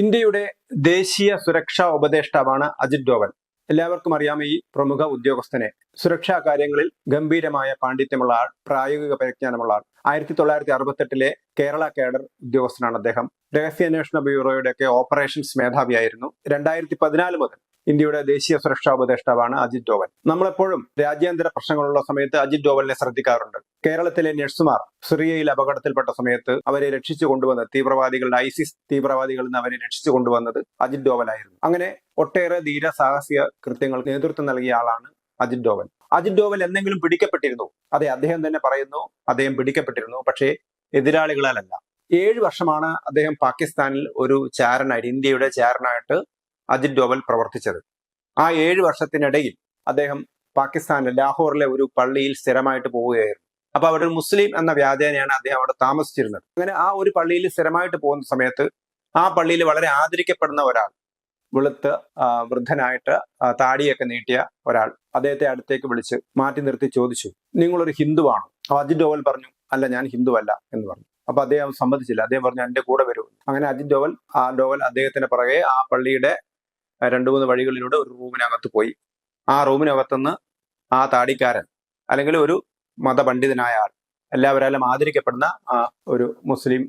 ഇന്ത്യയുടെ ദേശീയ സുരക്ഷാ ഉപദേഷ്ടാവാണ് അജിത് ഡോവൽ. എല്ലാവർക്കും അറിയാം ഈ പ്രമുഖ ഉദ്യോഗസ്ഥനെ. സുരക്ഷാ കാര്യങ്ങളിൽ ഗംഭീരമായ പാണ്ഡിത്യമുള്ള ആൾ പ്രായോഗിക പരിജ്ഞാനമുള്ള ആൾ. ആയിരത്തി തൊള്ളായിരത്തി അറുപത്തെട്ടിലെ കേരള കേഡർ ഉദ്യോഗസ്ഥനാണ് അദ്ദേഹം. രഹസ്യാന്വേഷണ ബ്യൂറോയുടെയൊക്കെ ഓപ്പറേഷൻസ് മേധാവിയായിരുന്നു. രണ്ടായിരത്തി പതിനാല് മുതൽ ഇന്ത്യയുടെ ദേശീയ സുരക്ഷാ ഉപദേഷ്ടാവാണ് അജിത് ഡോവൽ. നമ്മളെപ്പോഴും രാജ്യാന്തര പ്രശ്നങ്ങളുള്ള സമയത്ത് അജിത് ഡോവലിനെ ശ്രദ്ധിക്കാറുണ്ട്. കേരളത്തിലെ നഴ്സുമാർ സിറിയയിൽ അപകടത്തിൽപ്പെട്ട സമയത്ത് അവരെ രക്ഷിച്ചു കൊണ്ടുവന്നത് തീവ്രവാദികളുടെ ഐസിസ് തീവ്രവാദികളിൽ നിന്ന് അവരെ രക്ഷിച്ചു കൊണ്ടുവന്നത് അജിത് ഡോവലായിരുന്നു. അങ്ങനെ ഒട്ടേറെ ധീര സാഹസിക കൃത്യങ്ങൾക്ക് നേതൃത്വം നൽകിയ ആളാണ് അജിത് ഡോവൽ. അജിത് ഡോവൽ എന്തെങ്കിലും പിടിക്കപ്പെട്ടിരുന്നു. അതെ അദ്ദേഹം തന്നെ പറയുന്നു അദ്ദേഹം പിടിക്കപ്പെട്ടിരുന്നു പക്ഷേ എതിരാളികളാലല്ല. ഏഴ് വർഷമാണ് അദ്ദേഹം പാകിസ്ഥാനിൽ ഒരു ചാരനായിട്ട് ഇന്ത്യയുടെ ചാരനായിട്ട് അജിത് ഡോവൽ പ്രവർത്തിച്ചത്. ആ ഏഴ് വർഷത്തിനിടയിൽ അദ്ദേഹം പാകിസ്ഥാനിലെ ലാഹോറിലെ ഒരു പള്ളിയിൽ സ്ഥിരമായിട്ട് പോവുകയായിരുന്നു. അപ്പൊ അവിടെ ഒരു മുസ്ലിം എന്ന വ്യാജേനയാണ് അദ്ദേഹം അവിടെ താമസിച്ചിരുന്നത്. അങ്ങനെ ആ ഒരു പള്ളിയിൽ സ്ഥിരമായിട്ട് പോകുന്ന സമയത്ത് ആ പള്ളിയിൽ വളരെ ആദരിക്കപ്പെടുന്ന ഒരാൾ വെളുത്ത് വൃദ്ധനായിട്ട് താടിയൊക്കെ നീട്ടിയ ഒരാൾ അദ്ദേഹത്തെ അടുത്തേക്ക് വിളിച്ച് മാറ്റി നിർത്തി ചോദിച്ചു നിങ്ങളൊരു ഹിന്ദുവാണോ? അപ്പൊ അജിത് ഡോവൽ പറഞ്ഞു അല്ല ഞാൻ ഹിന്ദുവല്ല എന്ന് പറഞ്ഞു. അപ്പൊ അദ്ദേഹം സമ്മതിച്ചില്ല. അദ്ദേഹം പറഞ്ഞു എന്റെ കൂടെ വരൂ. അങ്ങനെ അജിത് ഡോവൽ ആ ഡോവൽ അദ്ദേഹത്തിന് പുറകെ ആ പള്ളിയുടെ രണ്ടു മൂന്ന് വഴികളിലൂടെ ഒരു റൂമിനകത്ത് പോയി. ആ റൂമിനകത്തുനിന്ന് ആ താടിക്കാരൻ അല്ലെങ്കിൽ ഒരു മതപണ്ഡിതനായ ആൾ എല്ലാവരാലും ആദരിക്കപ്പെടുന്ന ആ ഒരു മുസ്ലിം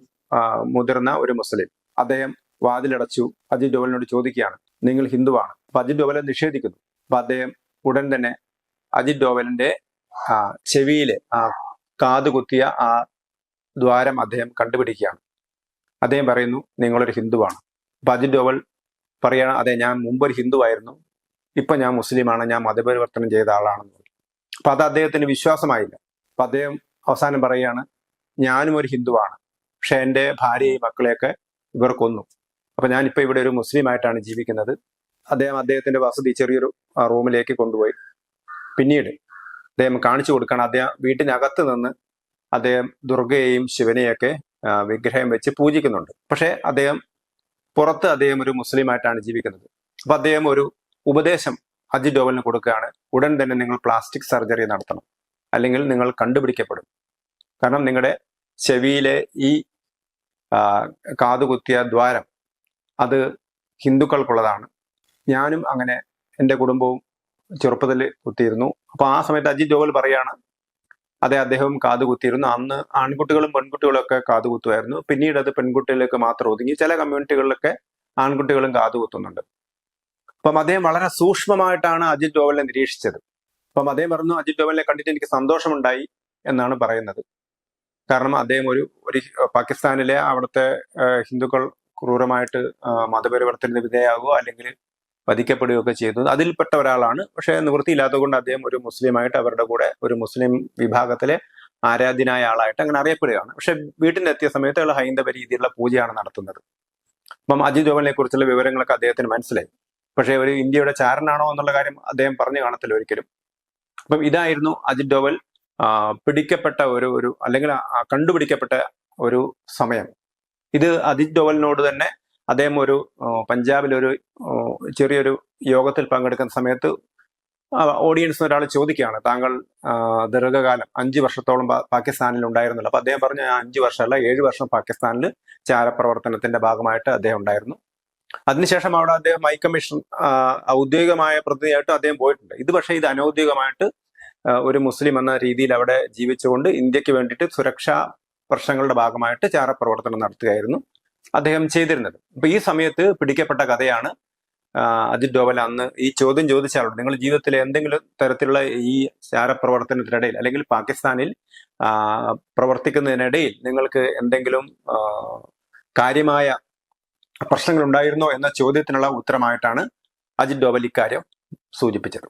മുതിർന്ന ഒരു മുസ്ലിം അദ്ദേഹം വാതിലടച്ചു. അജിത് ഡോവലിനോട് ചോദിക്കുകയാണ് നിങ്ങൾ ഹിന്ദുവാണ്? അപ്പൊ അജിത് ഡോവലെ നിഷേധിക്കുന്നു. അപ്പൊ അദ്ദേഹം ഉടൻ തന്നെ അജിത് ഡോവലിന്റെ ആ ചെവിയിലെ ആ കാത് കുത്തിയ ആ ദ്വാരം അദ്ദേഹം കണ്ടുപിടിക്കുകയാണ്. അദ്ദേഹം പറയുന്നു നിങ്ങളൊരു ഹിന്ദുവാണ്. അപ്പൊ അജിത് ഡോവൽ പറയാണ് അതെ ഞാൻ മുമ്പ് ഒരു ഹിന്ദുവായിരുന്നു. ഇപ്പൊ ഞാൻ മുസ്ലിമാണ്. ഞാൻ മതപരിവർത്തനം ചെയ്ത ആളാണെന്ന് പറയും അപ്പൊ അത് അദ്ദേഹത്തിന് വിശ്വാസമായില്ല. അപ്പൊ അദ്ദേഹം അവസാനം പറയുകയാണ് ഞാനും ഒരു ഹിന്ദുവാണ്. പക്ഷെ എന്റെ ഭാര്യയും മക്കളെയൊക്കെ ഇവർ കൊന്നു. അപ്പൊ ഞാനിപ്പോ ഇവിടെ ഒരു മുസ്ലിമായിട്ടാണ് ജീവിക്കുന്നത്. അദ്ദേഹം അദ്ദേഹത്തിന്റെ വസതി ചെറിയൊരു റൂമിലേക്ക് കൊണ്ടുപോയി. പിന്നീട് അദ്ദേഹം കാണിച്ചു കൊടുക്കുകയാണ് അദ്ദേഹം വീട്ടിനകത്ത് നിന്ന് അദ്ദേഹം ദുർഗയെയും ശിവനെയൊക്കെ വിഗ്രഹം വെച്ച് പൂജിക്കുന്നുണ്ട്. പക്ഷേ അദ്ദേഹം പുറത്ത് അദ്ദേഹം ഒരു മുസ്ലിമായിട്ടാണ് ജീവിക്കുന്നത്. അപ്പൊ അദ്ദേഹം ഒരു ഉപദേശം അജിത് ഡോവലിന് കൊടുക്കുകയാണ്. ഉടൻ തന്നെ നിങ്ങൾ പ്ലാസ്റ്റിക് സർജറി നടത്തണം. അല്ലെങ്കിൽ നിങ്ങൾ കണ്ടുപിടിക്കപ്പെടും. കാരണം നിങ്ങളുടെ ചെവിയിലെ ഈ കാതുകുത്തിയ ദ്വാരം അത് ഹിന്ദുക്കൾക്കുള്ളതാണ്. ഞാനും അങ്ങനെ എന്റെ കുടുംബവും ചെറുപ്പത്തിൽ കുത്തിയിരുന്നു. അപ്പൊ ആ സമയത്ത് അജിത് ഡോവൽ പറയാണ് അതെ അദ്ദേഹം കാതുകുത്തിയിരുന്നു അന്ന് ആൺകുട്ടികളും പെൺകുട്ടികളും ഒക്കെ കാതുകുത്തുമായിരുന്നു പിന്നീട് അത് പെൺകുട്ടികളിലേക്ക് മാത്രം ഒതുങ്ങി. ചില കമ്മ്യൂണിറ്റികളിലൊക്കെ ആൺകുട്ടികളും കാതുകുത്തുന്നുണ്ട് അപ്പം അദ്ദേഹം വളരെ സൂക്ഷ്മമായിട്ടാണ് അജിത് ഡോവലിനെ നിരീക്ഷിച്ചത്. അപ്പം അദ്ദേഹം പറഞ്ഞു അജിത് ഡോവലിനെ കണ്ടിട്ട് എനിക്ക് സന്തോഷമുണ്ടായി എന്നാണ് പറയുന്നത്. കാരണം അദ്ദേഹം ഒരു ഒരു പാകിസ്ഥാനിലെ അവിടുത്തെ ഹിന്ദുക്കൾ ക്രൂരമായിട്ട് മതപരിവർത്തനത്തിന് വിധേയമാകുക അല്ലെങ്കിൽ വധിക്കപ്പെടുകയൊക്കെ ചെയ്തു. അതിൽപ്പെട്ട ഒരാളാണ്. പക്ഷേ നിവൃത്തിയില്ലാത്തത് കൊണ്ട് അദ്ദേഹം ഒരു മുസ്ലിമായിട്ട് അവരുടെ കൂടെ ഒരു മുസ്ലിം വിഭാഗത്തിലെ ആരാധ്യനായ ആളായിട്ട് അങ്ങനെ അറിയപ്പെടുകയാണ്. പക്ഷെ വീട്ടിലെത്തിയ സമയത്ത് അയാൾ ഹൈന്ദവ രീതിയിലുള്ള പൂജയാണ് നടത്തുന്നത്. അപ്പം അജിത് ജോവലിനെ കുറിച്ചുള്ള വിവരങ്ങളൊക്കെ അദ്ദേഹത്തിന് മനസ്സിലായി. പക്ഷേ ഒരു ഇന്ത്യയുടെ ചാരനാണോ എന്നുള്ള കാര്യം അദ്ദേഹം പറഞ്ഞു കാണത്തില്ല ഒരിക്കലും. അപ്പം ഇതായിരുന്നു അജിത് ഡോവൽ പിടിക്കപ്പെട്ട ഒരു ഒരു അല്ലെങ്കിൽ കണ്ടുപിടിക്കപ്പെട്ട ഒരു സമയം. ഇത് അജിത് ഡോവലിനോട് തന്നെ അദ്ദേഹം ഒരു പഞ്ചാബിലൊരു ചെറിയൊരു യോഗത്തിൽ പങ്കെടുക്കുന്ന സമയത്ത് ഓഡിയൻസ് ഒരാൾ ചോദിക്കുകയാണ് താങ്കൾ ദീർഘകാലം അഞ്ച് വർഷത്തോളം പാകിസ്ഥാനിൽ ഉണ്ടായിരുന്നല്ലോ അപ്പൊ അദ്ദേഹം പറഞ്ഞു "ഞാൻ അഞ്ച് വർഷമല്ല ഏഴ് വർഷം പാകിസ്ഥാനിൽ ചാരപ്രവർത്തനത്തിന്റെ ഭാഗമായിട്ട് അദ്ദേഹം ഉണ്ടായിരുന്നു. അതിനുശേഷം അവിടെ അദ്ദേഹം ഹൈക്കമ്മീഷൻ കമ്മീഷൻ ഔദ്യോഗികമായ പ്രതിനിധിയായിട്ട് അദ്ദേഹം പോയിട്ടുണ്ട്. ഇത് പക്ഷേ ഇത് അനൗദ്യോഗികമായിട്ട് ഒരു മുസ്ലിം എന്ന രീതിയിൽ അവിടെ ജീവിച്ചുകൊണ്ട് ഇന്ത്യയ്ക്ക് വേണ്ടിയിട്ട് സുരക്ഷാ പ്രശ്നങ്ങളുടെ ഭാഗമായിട്ട് ചാരപ്രവർത്തനം നടത്തുകയായിരുന്നു. അദ്ദേഹം ചെയ്തിരുന്നത്. അപ്പൊ ഈ സമയത്ത് പിടിക്കപ്പെട്ട കഥയാണ് അജിത് ഡോവൽ അന്ന് ഈ ചോദ്യം ചോദിച്ച ആളോട് നിങ്ങൾ ജീവിതത്തിലെ എന്തെങ്കിലും തരത്തിലുള്ള ഈ ചാരപ്രവർത്തനത്തിനിടയിൽ അല്ലെങ്കിൽ പാകിസ്ഥാനിൽ പ്രവർത്തിക്കുന്നതിനിടയിൽ നിങ്ങൾക്ക് എന്തെങ്കിലും കാര്യമായ പ്രശ്നങ്ങൾ ഉണ്ടായിരുന്നോ എന്ന ചോദ്യത്തിനുള്ള ഉത്തരമായിട്ടാണ് അജിത് ഡോവൽ ഇക്കാര്യം സൂചിപ്പിച്ചത്.